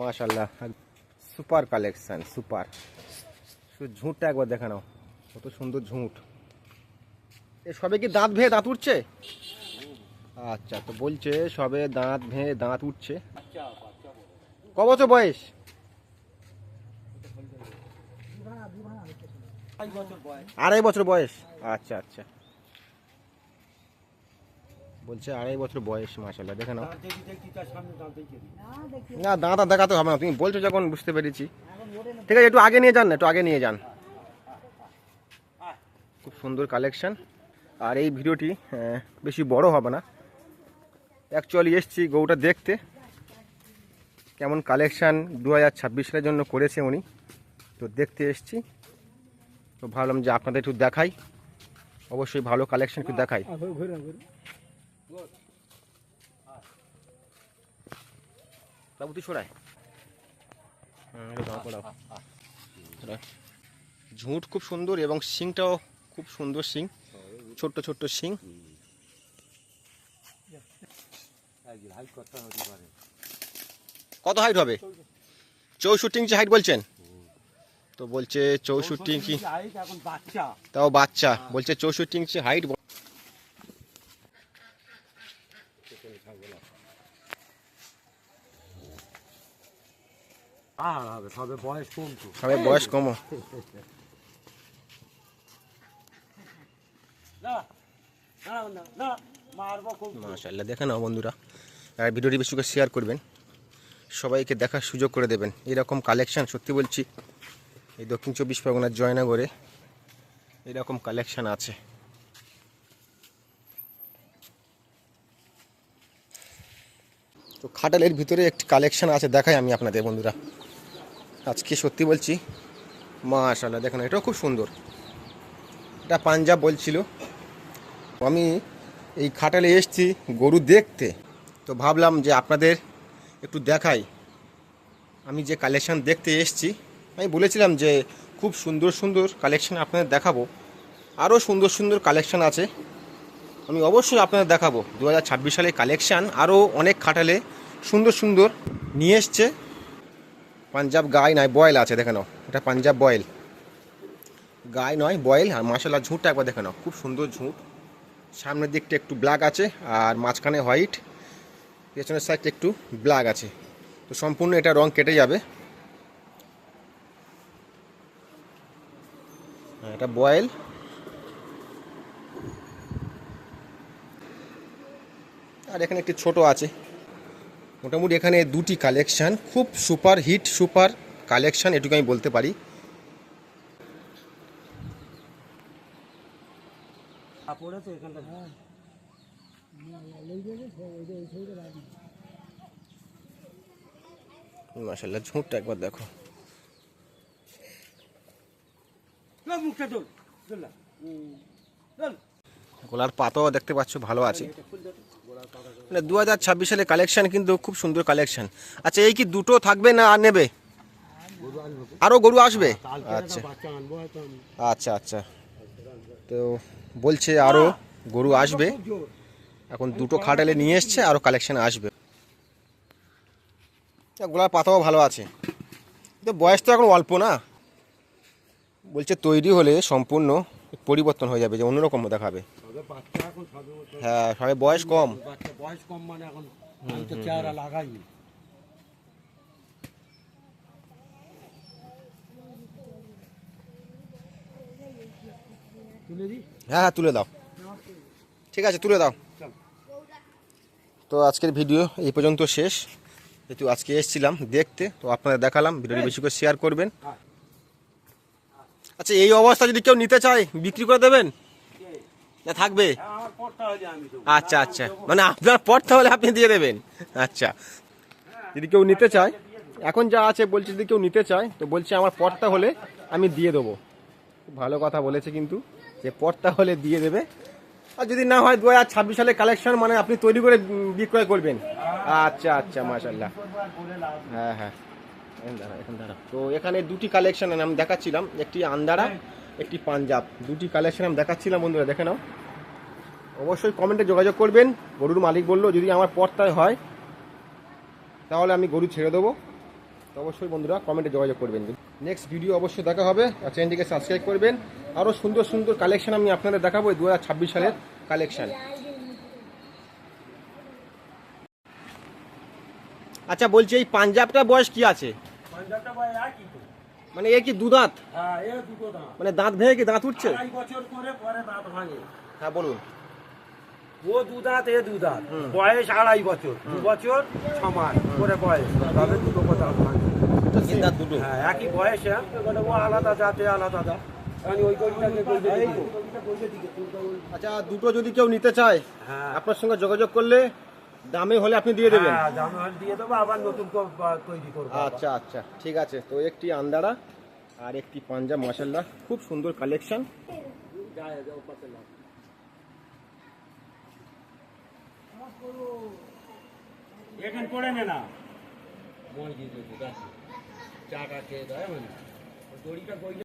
মাশাল্লাহ super collection, super. শুধু ঝুঁটটা একবার দেখে নাও, কত সুন্দর ঝুঁট। এ সবে কি দাঁত ভেঙে দাঁত উঠছে? আচ্ছা তো বলছে সবে দাঁত ভেঙে দাঁত উঠছে। ক বছর বয়স? আড়াই বছর বয়স। আচ্ছা আচ্ছা। বলছে আড়াই বছর বয়স মাসাল্লাহ দেখে নাও। না দাঁত দেখাতে হবে না তুমি বলছো যখন বুঝতে পেরেছি। ঠিক আছে একটু আগে নিয়ে যান না একটু আগে নিয়ে যান। খুব সুন্দর কালেকশন আর এই ভিডিওটি বেশি বড় হবে না। অ্যাকচুয়ালি এসছি গৌটা দেখতে। কেমন কালেকশান দু হাজার ছাব্বিশ সালের জন্য করেছে উনি। তো দেখতে এসছি। তো ভাবলাম যে আপনাদের একটু দেখাই। অবশ্যই ভালো কালেকশন একটু দেখাই। বাবু তুই সরাই হুম, একটু দাঁড় ঝুঁট খুব সুন্দর এবং শিংটাও খুব সুন্দর শিং। ছোট্ট ছোট্ট শিং। কত হাইট হবে? চৌষট্টি ইঞ্চি হাইট বলছেন? তো বলছে চৌষট্টি ইঞ্চি তাও বাচ্চা। বলছে চৌষট্টি ইঞ্চি হাইট আর হবে সবে বয়স কম তো। সবাই বয়স কম। না না না না মারবো খুব মাশাল্লাহ দেখে নাও বন্ধুরা আর ভিডিওটি বেশি করে শেয়ার করবেন। সবাইকে দেখার সুযোগ করে দেবেন। এরকম কালেকশন সত্যি বলছি এই দক্ষিণ চব্বিশ পরগনার জয়নগরে এরকম কালেকশন আছে। তো খাটালের ভিতরে একটি কালেকশন আছে, দেখাই আমি আপনাদের বন্ধুরা। আজকে সত্যি বলছি মাশাল্লাহ দেখেন এটাও খুব সুন্দর। এটা পাঞ্জাব বলছিল। আমি এই খাটালে এসছি গরু দেখতে। তো ভাবলাম যে আপনাদের একটু দেখাই। আমি যে কালেকশন দেখতে এসছি, আমি বলেছিলাম যে খুব সুন্দর সুন্দর কালেকশন আপনাদের দেখাবো। আরও সুন্দর সুন্দর কালেকশন আছে। আমি অবশ্যই আপনাদের দেখাবো। দু সালের কালেকশান আরও অনেক খাটালে সুন্দর সুন্দর নিয়ে এসছে। পাঞ্জাব গায়ে নয় বয়েল আছে দেখে নাও। এটা পাঞ্জাব বয়েল গায়ে নয় বয়েল আর মাসাল্লাহ ঝুঁটটা একবার দেখে নাও। খুব সুন্দর ঝুঁট। সামনের দিকটা একটু ব্ল্যাক আছে আর মাঝখানে হোয়াইট পেছনের সাইডটা একটু ব্ল্যাক আছে। তো সম্পূর্ণ এটা রং কেটে যাবে। হ্যাঁ, এটা বয়েল আর এখানে একটি ছোট আছে। মোটামুটি এখানে দুটি কালেকশান খুব সুপার হিট সুপার কালেকশান এটুকু আমি বলতে পারি। এখানটা? মাসাল্লাহ ঝুঁটটা একবার দেখো। গোলার পাতাও দেখতে পাচ্ছ ভালো আছে। মানে দু হাজার ছাব্বিশ সালে কালেকশন কিন্তু খুব সুন্দর কালেকশন আচ্ছা এই কি দুটো থাকবে না আর নেবে? আরও গরু আসবে? আচ্ছা। আচ্ছা আচ্ছা। তো বলছে আরও গরু আসবে। এখন দুটো খাটালে নিয়ে এসছে আরও কালেকশন আসবে। গোলার পাতাও ভালো আছে। তো বয়স তো এখন অল্প না। বলছে তৈরি হলে সম্পূর্ণ পরিবর্তন হয়ে যাবে, যে অন্যরকম দেখাবে। এখন সবে হ্যাঁ সবাই বয়স কম। বাচ্চা বয়স কম মানে এখন আমি তো চেহারা লাগাইনি। হ্যাঁ হ্যাঁ তুলে দাও। ঠিক আছে তুলে দাও। তো আজকের ভিডিও এই পর্যন্ত শেষ। যেহেতু আজকে এসেছিলাম দেখতে তো আপনাদের দেখালাম ভিডিওটি বেশি করে শেয়ার করবেন। আচ্ছা এই অবস্থা যদি কেউ নিতে চায় বিক্রি করে দেবেন? না থাকবে? পড়তে হলে আমি আচ্ছা আচ্ছা। মানে আপনার পড়তে হলে আপনি দিয়ে দেবেন। আচ্ছা। যদি কেউ নিতে চায় এখন যা আছে বলছে যদি কেউ নিতে চায় তো বলছে আমার পড়তা হলে আমি দিয়ে দেবো। ভালো কথা বলেছে কিন্তু যে পড়তা হলে দিয়ে দেবে। আর যদি না হয় দু হাজার ছাব্বিশ সালে কালেকশন মানে আপনি তৈরি করে বিক্রয় করবেন। আচ্ছা আচ্ছা মাশাল্লাহ হ্যাঁ হ্যাঁ। এখন দাঁড়াও। তো এখানে দুটি কালেকশন আমি দেখাচ্ছিলাম। একটি আন্দারা একটি পাঞ্জাব। দুটি কালেকশন আমি দেখাচ্ছিলাম, বন্ধুরা, দেখে নাও। অবশ্যই কমেন্টে যোগাযোগ করবেন। গরুর মালিক বলল, যদি আমার পর্তায় হয়, তাহলে আমি গরু ছেড়ে দেবো। তো অবশ্যই বন্ধুরা, কমেন্টে যোগাযোগ করবেন। নেক্সট ভিডিও অবশ্যই দেখা হবে। আর চ্যানেলটিকে সাবস্ক্রাইব করবেন। আরও সুন্দর সুন্দর কালেকশন আমি আপনাদের দেখাবো দু হাজার ছাব্বিশ সালের কালেকশন আচ্ছা বলছি, এই পাঞ্জাবটা বয়স কি আছে? পাঞ্জাবটা তো? মানে এ কি দুদাঁত? হ্যাঁ মানে দাঁত ভেঙে কি দাঁত উঠছে? বছর করে পরে দাঁত ভাঙে। হ্যাঁ বলুন। ও দু দাঁত এ দু দাঁত বয়স আড়াই বছর। দু বছর ছ মাস করে বয়স। তবে দুটো দাঁত ভাঙে। দুটো। হ্যাঁ একই বয়স হ্যাঁ ও আলাদা জাতে আলাদা বলি। আচ্ছা দুটো যদি কেউ নিতে চায় হ্যাঁ। আপনার সঙ্গে যোগাযোগ করলে দামে হলে আপনি দিয়ে দেবেন? হ্যাঁ দাম আর দিয়ে দেবো আবার নতুন তৈরি করব আচ্ছা আচ্ছা ঠিক আছে। তো একটি আন্দারা আর একটি পাঞ্জাব মাসাল্লাহ খুব সুন্দর কালেকশন। এখানে পড়ে নে না। মই দিয়ে দিবি, চাটা খেয়ে দেয় মানে। দড়িটা গইলে